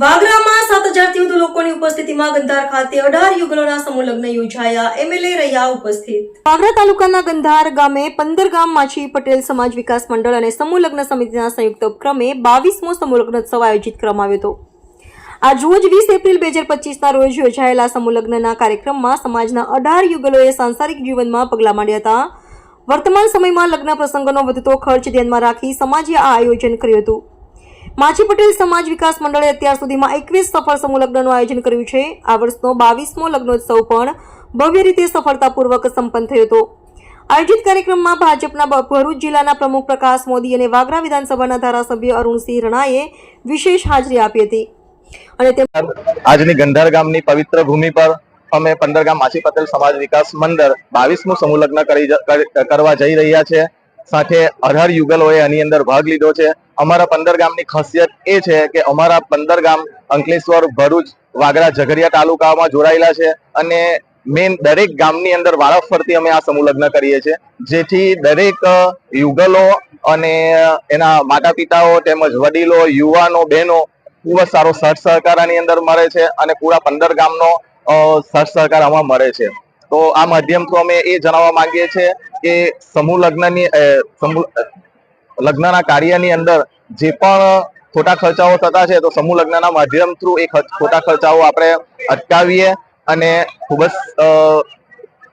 વાગરામાં સાત હજારથી વધુ લોકોની ઉપસ્થિતિમાં ગંધાર ખાતે અઢાર યુગલોના સમૂહ લગ્ન યોજાયા. એમએલએ રહ્યા ઉપસ્થિત. વાગરા તાલુકાના ગંધાર ગામે પંદર ગામ માછી પટેલ સમાજ વિકાસ મંડળ અને સમૂહ લગ્ન સમિતિના સંયુક્ત ઉપક્રમે બાવીસમો સમૂહ લગ્નોત્સવ આયોજિત કરવામાં આવ્યો હતો. આજ રોજ વીસ એપ્રિલ બે હજાર પચીસના રોજ યોજાયેલા સમૂહ લગ્નના કાર્યક્રમમાં સમાજના અઢાર યુગલોએ સાંસારિક જીવનમાં પગલાં માંડ્યા હતા. વર્તમાન સમયમાં લગ્ન પ્રસંગોનો વધતો ખર્ચ ધ્યાનમાં રાખી સમાજે આ આયોજન કર્યું હતું. માછી પટેલ સમાજ વિકાસ મંડળે અત્યાર સુધીમાં એકવીસ સફળ સમૂહ લગ્નનું આયોજન કર્યું છે. આ વર્ષનો બાવીસમો લગ્નોત્સવ પણ ભવ્ય રીતે સફળતાપૂર્વક સંપન્ન થયો હતો. આયોજિત કાર્યક્રમમાં ભાજપના ભરૂચ જિલ્લાના પ્રમુખ પ્રકાશ મોદી અને વાગરા વિધાનસભાના ધારાસભ્ય અરુણસિંહ રણાએ વિશેષ હાજરી આપી હતી. અને આજની ગંધાર ગામની પવિત્ર ભૂમિ પર અમે પંદર ગામ માછી પટેલ સમાજ વિકાસ મંડળ બાવીસમું સમૂહ લગ્ન કરી, કરવા જઈ રહ્યા છે. સાથે અઢાર યુગલોએ આની અંદર ભાગ લીધો છે. અમારા પંદર ગામની ખાસિયત એ છે કે અમારા પંદર ગામ અંકલેશ્વર, ભરૂચ, વાગરા, ઝઘડિયા તાલુકામાં જોડાયેલા છે અને મેન દરેક ગામની અંદર વારાફરતી અમે આ સમૂહ લગ્ન કરીએ છીએ. જેથી દરેક યુગલો અને એના માતા પિતાઓ તેમજ વડીલો, યુવાનો, બહેનો ખૂબ જ સારો સઠ સહકાર આની અંદર મળે છે અને પૂરા પંદર ગામનો સાથ સહકાર આમાં મળે છે. તો આ માધ્યમથી અમે એ જણાવવા માંગીએ છીએ કે સમૂહ લગ્નની લગ્નના કાર્યની અંદર જે પણ ખોટા ખર્ચાઓ થતા છે, તો સમૂહ લગ્નના માધ્યમ થ્રુ એ ખોટા ખર્ચાઓ આપણે અટકાવીએ અને ખૂબ જ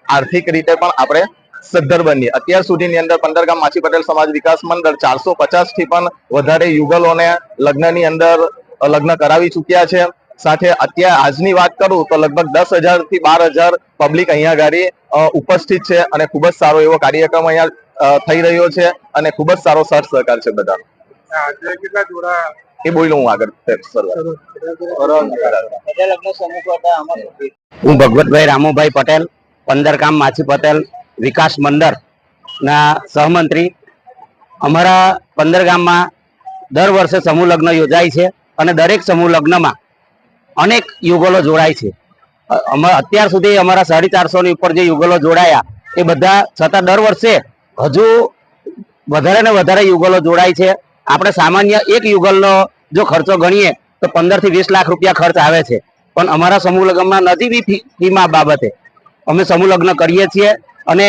આર્થિક રીતે પણ આપણે સદ્ધર બનીએ. અત્યાર સુધીની અંદર પંદર ગામ માછી પટેલ સમાજ વિકાસ મંડળ ચારસો પચાસથી પણ વધારે યુગલોને લગ્નની અંદર લગ્ન કરાવી ચૂક્યા છે. સાથે અત્યારે આજની વાત કરું તો લગભગ દસ હજારથી બાર હજાર પબ્લિક અહીંયા ગાડી ઉપસ્થિત છે અને ખૂબ જ સારો એવો કાર્યક્રમ અહીંયા થઈ રહ્યો છે અને ખૂબ જ સારો સર સહકાર છે બધા આજે એ બોલું હું આગળ હું ભગવતભાઈ રામુભાઈ પટેલ પંદર ગામ માછી પટેલ વિકાસ મંડળ ના સહમંત્રી. અમારા પંદર ગામમાં દર વર્ષે સમૂહ લગ્ન યોજાય છે અને દરેક સમૂહ લગ્નમાં અનેક યુગલો જોડાય છે. અત્યાર સુધી અમારા સાડી ચારસો ની ઉપર જે યુગલો જોડાયા, એ બધા છતાં દર વર્ષે હજુ વધારે ને વધારે યુગલો જોડાય છે. આપણે સામાન્ય એક યુગલનો જો ખર્ચો ગણીએ, તો પંદરથી વીસ લાખ રૂપિયા ખર્ચ આવે છે. પણ અમારા સમૂહ લગ્નમાં નજીવી ફીમાં બાબતે અમે સમૂહ લગ્ન કરીએ છીએ અને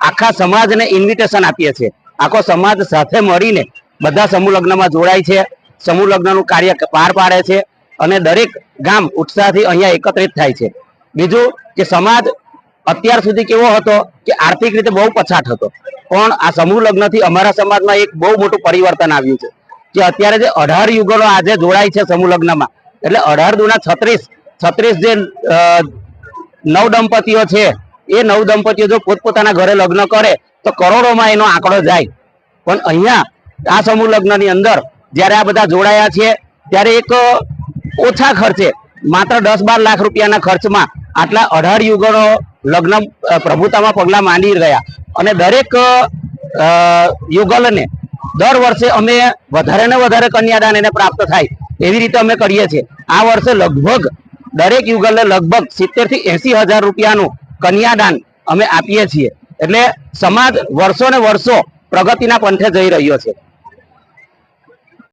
આખા સમાજને ઇન્વિટેશન આપીએ છીએ. આખો સમાજ સાથે મળીને બધા સમૂહ લગ્નમાં જોડાય છે. સમૂહ લગ્નનું કાર્ય પાર પાડે છે. અને દરેક ગામ ઉત્સાહથી અહીંયા એકત્રિત થાય છે. બીજું કે સમાજ અત્યાર સુધી કેવો હતો કે આર્થિક રીતે બહુ પછાત હતો. પણ આ સમૂહ લગ્નથી અમારા સમાજમાં એક બહુ મોટું પરિવર્તન આવ્યું છે. કે અત્યારે જે અઢાર યુગલો આજે જોડાય છે સમૂહ લગ્નમાં. એટલે અઢાર દુના છત્રીસ છત્રીસ જે નવ દંપતીઓ છે, એ નવ દંપતીઓ જો પોતપોતાના ઘરે લગ્ન કરે, તો કરોડોમાં એનો આંકડો જાય. પણ અહીંયા આ સમૂહ લગ્નની અંદર જ્યારે આ બધા જોડાયા છે, ત્યારે એક ઓછા ખર્ચે, માત્ર દસ બાર લાખ રૂપિયાના ખર્ચમાં આટલા અઢાર યુગનો લગ્ન પ્રભુતામાં પગલાં માંડી ગયા અને દરેક યુગલને દર વર્ષે અમે વધારે ને વધારે કન્યાદાન એને પ્રાપ્ત થાય એવી રીતે અમે કરીએ છીએ. આ વર્ષે લગભગ દરેક યુગલને લગભગ સિત્તેરથી એસી હજાર રૂપિયાનું કન્યાદાન અમે આપીએ છીએ. એટલે સમાજ વર્ષો ને વર્ષો પ્રગતિના પંથે જઈ રહ્યો છે.